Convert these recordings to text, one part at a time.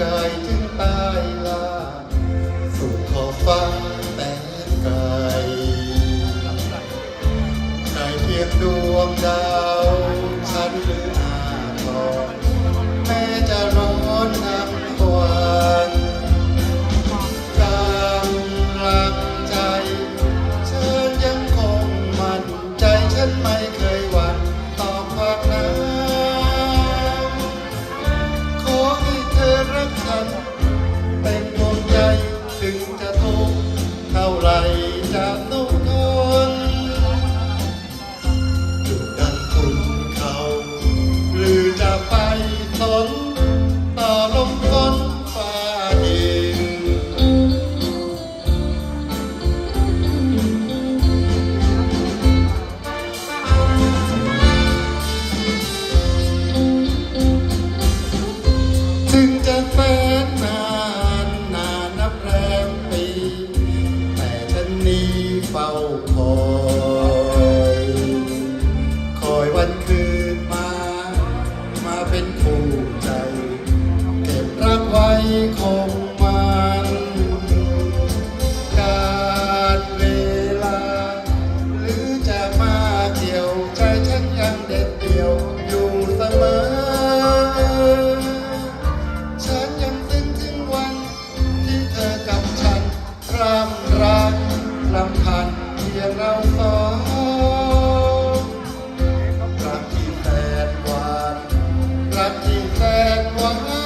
กายถึงตายลาสู่ขอฟ้าแต่ไกลในเพียงดวงดาวฉันหรื จะมาเกี่ยวใจฉันยังเด็ดเดี่ยวอยู่เสมอ ฉันยังซึ้งถึงวัน ที่เธอกับฉันร่ำรักลำพันเพียงเราสองรักที่แสนหวานรักที่แสนหวาน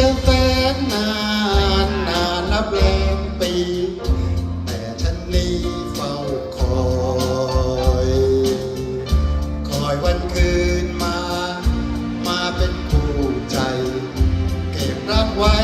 จะแฟนนานนานนับแรมปี แต่ฉันนี้เฝ้าคอย คอยวันคืนมา มาเป็นคู่ใจ เก็บรักไว้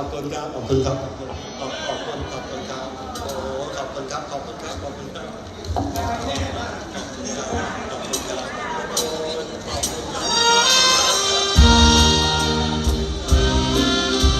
อบคุณครับขอบคุณครับขอบขอบคุณขอบคุณครับโอ้ขอบคุณครับขอบคุณครับขอบคุณครับขอบคุณครับ